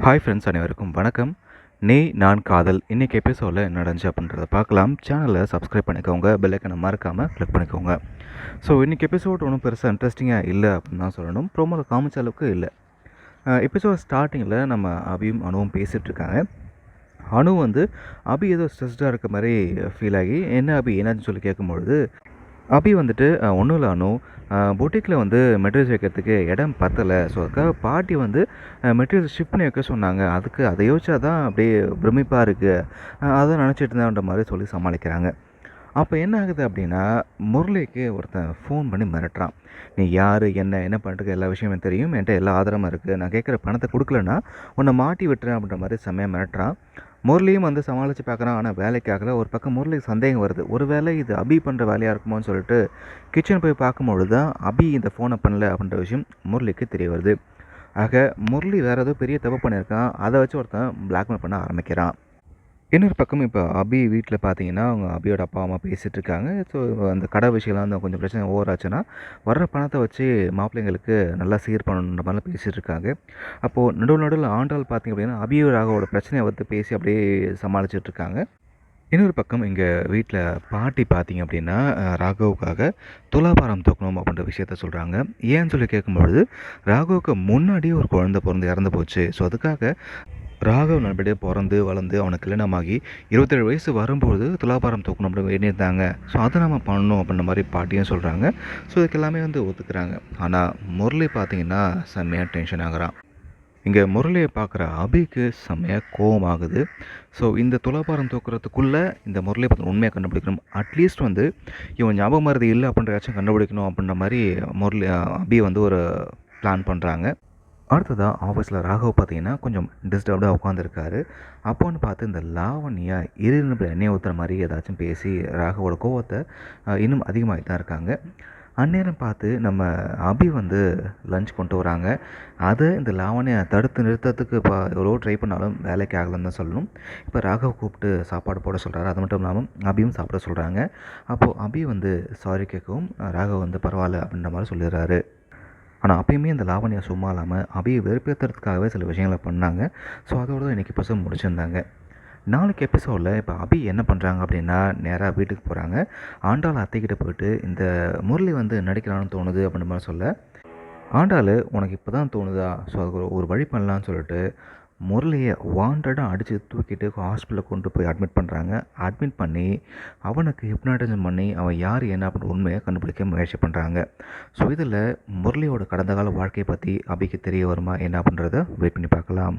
Hi friends அனைவருக்கும் வணக்கம். நீ நான் காதல் இன்றைக்கி எபிசோடில் என்ன நடந்துச்சு அப்படின்றத பார்க்கலாம். சேனலை சப்ஸ்கிரைப் பண்ணிக்கோங்க. பெல்லைக்கனை மறக்காமல் கிளிக் பண்ணிக்கோங்க. ஸோ இன்றைக்கி எபிசோட் ஒன்றும் பெருசாக இன்ட்ரெஸ்டிங்காக இல்லை அப்படின்னு தான் சொல்லணும். ப்ரோமோவில் காமிச்ச அளவுக்கு இல்லை. எபிசோட் ஸ்டார்டிங்கில் நம்ம அபியும் அணுவும் பேசிகிட்டு இருக்காங்க. அணு வந்து அபி ஏதோ ஸ்ட்ரெஸ்டாக இருக்க மாதிரி ஃபீல் ஆகி என்ன அபி? என்னன்னு சொல்லி கேட்கும்பொழுது அபி வந்துட்டு ஒன்றும் இல்லை அனு. பொட்டிக்கில் வந்து மெட்டீரியல்ஸ் வைக்கிறதுக்கு இடம் பத்தலை. ஸோ அதுக்காக பாட்டி வந்து மெட்டீரியல்ஸ் ஷிஃப்ட் பண்ணி வைக்க சொன்னாங்க. அதுக்கு அதை யோசிச்சா தான் அப்படியே பிரமிப்பாக இருக்குது அதை நினச்சிட்டு இருந்தான்ற மாதிரி சொல்லி சமாளிக்கிறாங்க. அப்போ என்ன ஆகுது அப்படின்னா முரளிக்கு ஒருத்தன் ஃபோன் பண்ணி மிரட்டுறான். நீ யார்? என்ன? என்ன பண்ணுறதுக்கு எல்லா விஷயமே தெரியும். என்கிட்ட எல்லா ஆதாரமும் இருக்குது நான் கேட்குற பணத்தை கொடுக்கலன்னா உன்னை மாட்டி விட்டுறேன் அப்படின்ற மாதிரி செம்மையாக மிரட்டுறான். முரளியும் வந்து சமாளித்து பார்க்குறான். ஆனால் வேலைக்காகல ஒரு பக்கம் முரளிக்கு சந்தேகம் வருது. ஒரு வேளை இது அபி பண்ணுற வேலையாக இருக்குமோன்னு சொல்லிட்டு கிச்சன் போய் பார்க்கும்பொழுது தான் அபி இந்த ஃபோனை பண்ணல அப்படின்ற விஷயம் முரளிக்கு தெரிய வருது. ஆக முரளி வேறு ஏதோ பெரிய தப்பு பண்ணியிருக்கான். அதை வச்சு ஒருத்தன் பிளாக்மெயில் பண்ண ஆரம்பிக்கிறான். இன்னொரு பக்கம் இப்போ அபி வீட்டில் பார்த்தீங்கன்னா அவங்க அபியோட அப்பா அம்மா பேசிகிட்டு இருக்காங்க ஸோ அந்த கடை விஷயம்லாம் வந்து கொஞ்சம் பிரச்சனை ஓவர் ஆச்சுன்னா வர்ற பணத்தை வச்சு மாப்பிள்ளைங்களுக்கு நல்லா சீர் பண்ணணுன்ற மாதிரிலாம் பேசிகிட்டு இருக்காங்க அப்போது நடுவில் நடுவில் ஆண்டாள் பார்த்திங்க அப்படின்னா அபியோ ராகவோட பிரச்சனையை வந்து பேசி அப்படியே சமாளிச்சுட்டு இருக்காங்க இன்னொரு பக்கம் இங்கே வீட்டில் பாட்டி பார்த்தீங்க அப்படின்னா ராகவுக்காக துலாபாரம் தூக்கணும் அப்படின்ற விஷயத்த சொல்கிறாங்க ஏன்னு சொல்லி கேட்கும்பொழுது ராகவுக்கு முன்னாடியே ஒரு குழந்தை பிறந்து இறந்து போச்சு. ஸோ அதுக்காக ராகவ் நல்லபடியாக பிறந்து வளர்ந்து அவனுக்கு கல்யாணமாகி இருபத்தேழு வயசு வரும்போது துலாபாரம் தூக்கணும் அப்படின்னு எண்ணியிருந்தாங்க. ஸோ அதை நம்ம பண்ணணும் அப்படின்ற மாதிரி பாட்டியும் சொல்கிறாங்க ஸோ இதுக்கு எல்லாமே வந்து ஒத்துக்கிறாங்க. ஆனால் முரளி பார்த்தீங்கன்னா செம்மையாக டென்ஷன் ஆகிறான். இங்கே முரளியை பார்க்குற அபிக்கு செம்மையாக கோவம் ஆகுது ஸோ இந்த துலாபாரம் தூக்குறதுக்குள்ளே இந்த முரளியை பற்றி உண்மையாக கண்டுபிடிக்கணும். அட்லீஸ்ட் வந்து இவன் ஞாபகம் மருதி இல்லை அப்படின்றதாச்சும் கண்டுபிடிக்கணும் அப்படின்ற மாதிரி முரளி அபி வந்து ஒரு பிளான் பண்ணுறாங்க அடுத்ததாக ஆஃபீஸில் ராகவ் பார்த்தீங்கன்னா கொஞ்சம் டிஸ்டர்ப்டாக உட்காந்துருக்காரு அப்போன்னு பார்த்து இந்த லாவண்யா இருநூறு எண்ணெய் ஊற்றுற மாதிரி ஏதாச்சும் பேசி ராகவோட கோவத்தை இன்னும் அதிகமாகிட்டு தான் இருக்காங்க. அந்நேரம் பார்த்து நம்ம அபி வந்து லஞ்ச் கொண்டு வராங்க. அதை இந்த லாவணியை தடுத்து நிறுத்தத்துக்கு இப்போ எவ்வளோ ட்ரை பண்ணாலும் வேலைக்கு ஆகலன்னு தான் சொல்லணும். இப்போ ராகவ் கூப்பிட்டு சாப்பாடு போட சொல்கிறாரு அது மட்டும் இல்லாமல் அபியும் சாப்பிட சொல்கிறாங்க அப்போது அபி வந்து சாரி கேட்கவும் ராகவ் வந்து பரவாயில்ல அப்படின்ற மாதிரி சொல்லிடுறாரு. ஆனால் அப்பயுமே இந்த லாவணியா சும்மா இல்லாமல் அபியை வெறுப்பேற்றுறதுக்காகவே சில விஷயங்களை பண்ணாங்க. ஸோ அதோட தான் இன்றைக்கி எபிசோட் முடிச்சிருந்தாங்க. நாளைக்கு எபிசோடில் இப்போ அபி என்ன பண்ணுறாங்க அப்படின்னா நேராக வீட்டுக்கு போகிறாங்க ஆண்டாள் அத்தைக்கிட்ட போயிட்டு இந்த முரளி வந்து நடிக்கிறான்னு தோணுது அப்படின்ற மாதிரி சொல்ல ஆண்டாள் உனக்கு இப்போ தான் தோணுதா? ஸோ அதுக்கு ஒரு வழி பண்ணலான்னு சொல்லிட்டு முரளியை வாண்டடாக அடித்து தூக்கிட்டு ஹாஸ்பிட்டலில் கொண்டு போய் அட்மிட் பண்ணுறாங்க அட்மிட் பண்ணி அவனுக்கு ஹிப்னாட்டிசம் பண்ணி அவன் யார் என்ன அப்படின்னு உண்மையை கண்டுபிடிக்க முயற்சி பண்ணுறாங்க ஸோ இதில் முரளியோட கடந்த கால வாழ்க்கையை பற்றி அபிக்கு தெரிய வருமா என்ன அப்படின்றத வெயிட் பண்ணி பார்க்கலாம்.